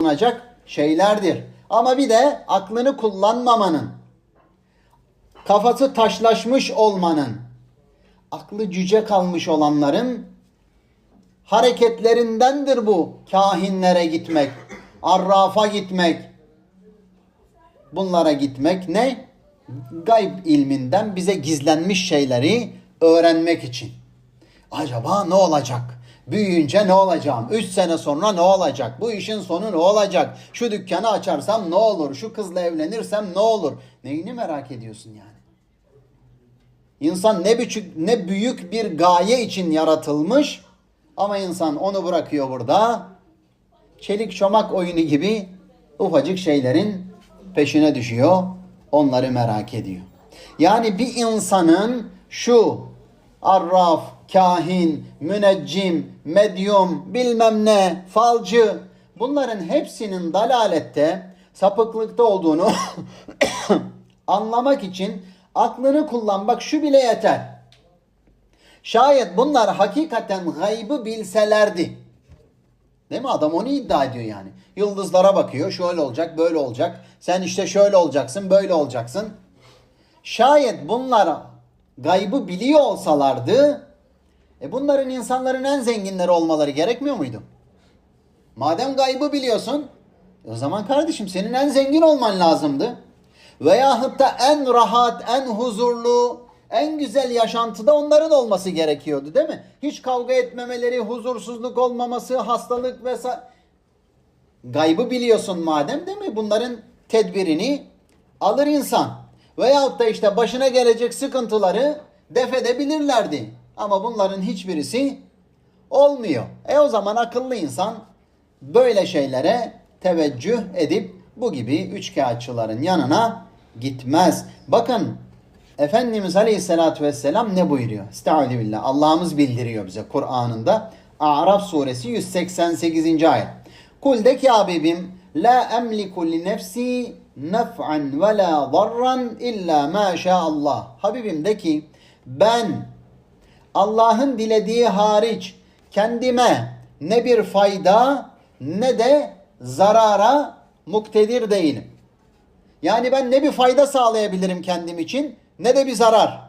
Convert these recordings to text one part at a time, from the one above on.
bulunacak şeylerdir. Ama bir de aklını kullanmamanın, kafası taşlaşmış olmanın, aklı cüce kalmış olanların hareketlerindendir bu kahinlere gitmek, arrafa gitmek. Bunlara gitmek ne? Gayb ilminden bize gizlenmiş şeyleri öğrenmek için. Acaba ne olacak? Büyüyünce ne olacağım? 3 sene sonra ne olacak? Bu işin sonu ne olacak? Şu dükkanı açarsam ne olur? Şu kızla evlenirsem ne olur? Neyini merak ediyorsun yani? İnsan ne büyük, ne büyük bir gaye için yaratılmış ama insan onu bırakıyor burada. Çelik çomak oyunu gibi ufacık şeylerin peşine düşüyor. Onları merak ediyor. Yani bir insanın şu arraf, kahin, müneccim, medyum, bilmem ne, falcı bunların hepsinin dalalette, sapıklıkta olduğunu anlamak için aklını kullan. Bak şu bile yeter. Şayet bunlar hakikaten gaybı bilselerdi. Değil mi? Adam onu iddia ediyor yani. Yıldızlara bakıyor. Şöyle olacak, böyle olacak. Sen işte şöyle olacaksın, böyle olacaksın. Şayet bunlar gaybı biliyor olsalardı e bunların insanların en zenginleri olmaları gerekmiyor muydu? Madem gaybı biliyorsun o zaman kardeşim senin en zengin olman lazımdı. Veyahut da en rahat, en huzurlu, en güzel yaşantıda onların olması gerekiyordu değil mi? Hiç kavga etmemeleri, huzursuzluk olmaması, hastalık vesaire. Gaybı biliyorsun madem değil mi? Bunların tedbirini alır insan. Veyahut da işte başına gelecek sıkıntıları def edebilirlerdi. Ama bunların hiçbirisi olmuyor. E o zaman akıllı insan böyle şeylere teveccüh edip bu gibi üçkağıtçıların yanına gitmez. Bakın Efendimiz Aleyhisselatü Vesselam ne buyuruyor? Estaizu billah. Allah'ımız bildiriyor bize Kur'an'ında. A'raf suresi 188. ayet. Kul de ki Habibim La emliku li nefsi nef'an ve la darran illa ma Allah. Habibim de ki ben Allah'ın dilediği hariç kendime ne bir fayda ne de zarara muktedir değilim. Yani ben ne bir fayda sağlayabilirim kendim için ne de bir zarar.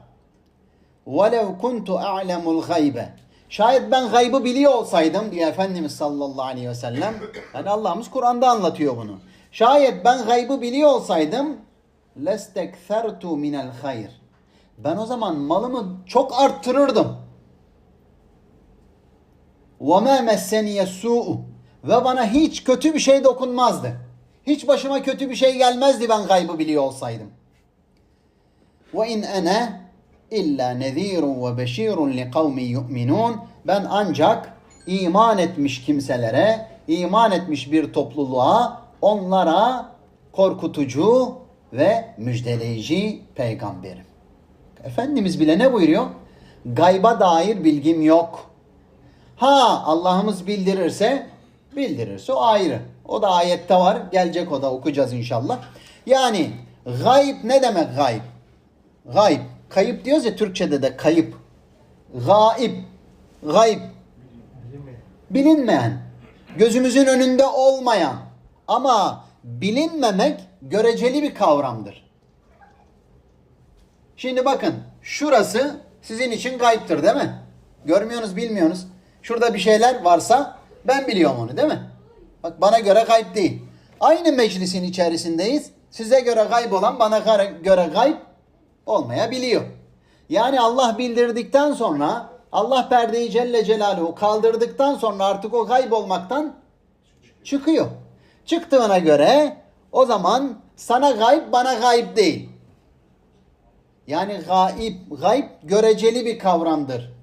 وَلَوْ كُنْتُ أَعْلَمُ الْغَيْبَ Şayet ben gaybı biliyor olsaydım diye Efendimiz sallallahu aleyhi ve sellem yani Allah'ımız Kur'an'da anlatıyor bunu. Şayet ben gaybı biliyor olsaydım لَسْتَكْثَرْتُ مِنَ الْخَيْرِ Ben o zaman malımı çok arttırırdım. وَمَا مَسَّنِيَ السُّوءُ Ve bana hiç kötü bir şey dokunmazdı. Hiç başıma kötü bir şey gelmezdi ben gaybı biliyor olsaydım. وَاِنْ اَنَا اِلَّا نَذ۪يرٌ وَبَش۪يرٌ لِقَوْمٍ يُؤْمِنُونَ Ben ancak iman etmiş kimselere, iman etmiş bir topluluğa, onlara korkutucu ve müjdeleyici peygamberim. Efendimiz bile ne buyuruyor? Gayba dair bilgim yok. Ha Allah'ımız bildirirse bildirirse o ayrı. O da ayette var. Gelecek o da okuyacağız inşallah. Yani gayb ne demek gayb? Gayb. Kayıp diyoruz ya Türkçe'de de kayıp. Gaib. Gayb. Bilinmeyen. Gözümüzün önünde olmayan. Ama bilinmemek göreceli bir kavramdır. Şimdi bakın şurası sizin için gayiptir değil mi? Görmüyorsunuz bilmiyorsunuz. Şurada bir şeyler varsa ben biliyorum onu değil mi? Bak bana göre gayb değil. Aynı meclisin içerisindeyiz. Size göre gayb olan bana göre gayb olmayabiliyor. Yani Allah bildirdikten sonra Allah perdeyi Celle Celaluhu kaldırdıktan sonra artık o gayb olmaktan çıkıyor. Çıktığına göre o zaman sana gayb bana gayb değil. Yani gaib, gayb göreceli bir kavramdır.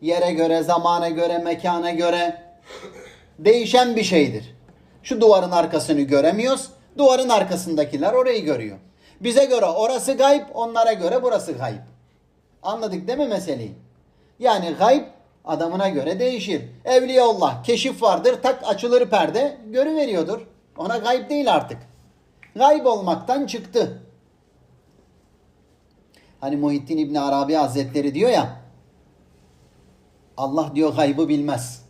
Yere göre, zamana göre, mekana göre değişen bir şeydir. Şu duvarın arkasını göremiyoruz. Duvarın arkasındakiler orayı görüyor. Bize göre orası gayb, onlara göre burası gayb. Anladık değil mi meseleyi? Yani gayb adamına göre değişir. Evliyaullah keşif vardır, tak açılır perde, görüveriyordur. Ona gayb değil artık. Gayb olmaktan çıktı. Hani Muhittin İbni Arabi Hazretleri diyor ya, Allah diyor gaybı bilmez.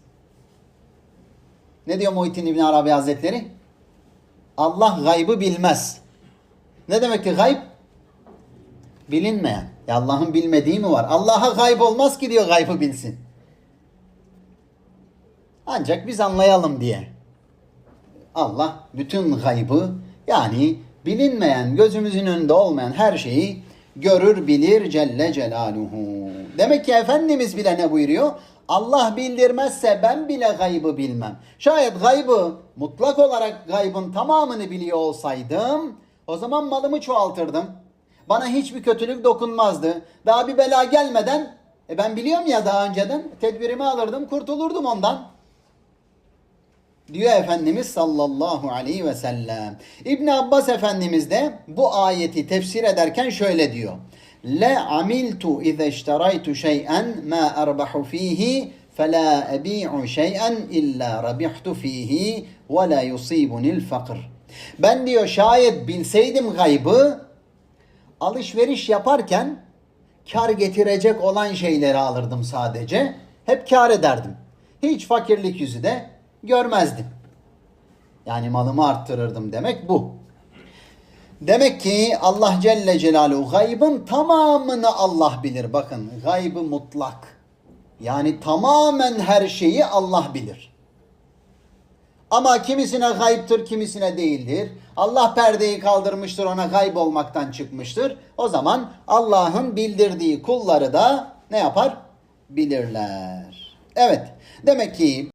Ne diyor Muhittin İbni Arabi Hazretleri? Allah gaybı bilmez. Ne demek ki gayb? Bilinmeyen. Ya Allah'ın bilmediği mi var? Allah'a gayb olmaz ki diyor gaybı bilsin. Ancak biz anlayalım diye. Allah bütün gaybı yani bilinmeyen, gözümüzün önünde olmayan her şeyi görür, bilir Celle Celaluhu. Demek ki Efendimiz bile ne buyuruyor? Allah bildirmezse ben bile gaybı bilmem. Şayet gaybı mutlak olarak gaybın tamamını biliyor olsaydım o zaman malımı çoğaltırdım. Bana hiçbir kötülük dokunmazdı. Daha bir bela gelmeden e ben biliyorum ya daha önceden tedbirimi alırdım kurtulurdum ondan diyor Efendimiz sallallahu aleyhi ve sellem. İbn Abbas Efendimiz de bu ayeti tefsir ederken şöyle diyor. Le amiltu ize işteraytu şey'en ma erbahu fihi fela ebi'u şey'en illa rabihtu fihi ve la yusibunil fakr. Ben diyor şayet bilseydim gaybı alışveriş yaparken kar getirecek olan şeyleri alırdım sadece. Hep kar ederdim. Hiç fakirlik yüzü de görmezdim. Yani malımı arttırırdım demek bu. Demek ki Allah Celle Celaluhu gaybın tamamını Allah bilir. Bakın gaybı mutlak. Yani tamamen her şeyi Allah bilir. Ama kimisine gayiptir, kimisine değildir. Allah perdeyi kaldırmıştır, ona gayb olmaktan çıkmıştır. O zaman Allah'ın bildirdiği kulları da ne yapar? Bilirler. Evet. Demek ki